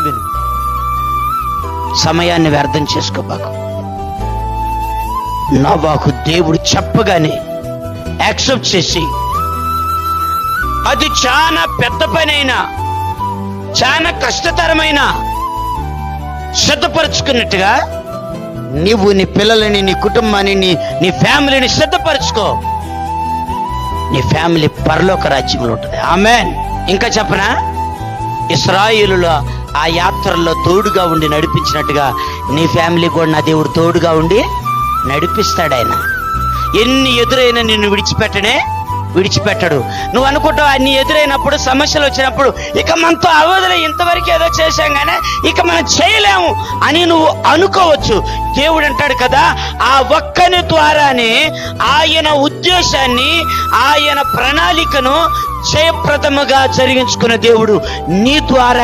విను సమయాన్ని వ్యర్థం చేసుకోబాకు. నవాకు దేవుడు చెప్పగానే యాక్సెప్ట్ చేసి అది చాలా పెద్ద పని అయినా చాలా కష్టతరమైన సిద్ధపరచుకున్నట్టుగా నీవు నీ పిల్లలని నీ కుటుంబాన్ని నీ నీ ఫ్యామిలీని సిద్ధపరచుకో. నీ ఫ్యామిలీ పరలోక రాజ్యంలో ఉంటుంది. ఆమె ఇంకా చెప్పనా? ఇస్రాయిలులో ఆ యాత్రల్లో తోడుగా ఉండి నడిపించినట్టుగా నీ ఫ్యామిలీ కూడా నా దేవుడు తోడుగా ఉండి నడిపిస్తాడు ఆయన ఎన్ని ఎదురైనా నిన్ను విడిచిపెట్టనే విడిచిపెట్టడు. నువ్వు అనుకుంటావు అన్ని ఎదురైనప్పుడు సమస్యలు వచ్చినప్పుడు ఇక మనతో అవధులు ఇంతవరకు ఏదో చేశాం కానీ ఇక మనం చేయలేము అని నువ్వు అనుకోవచ్చు. దేవుడు అంటాడు కదా ఆ ఒక్కని ద్వారానే ఆయన ఉద్దేశాన్ని ఆయన ప్రణాళికను జయప్రదముగా జరిగించుకున్న దేవుడు నీ ద్వారా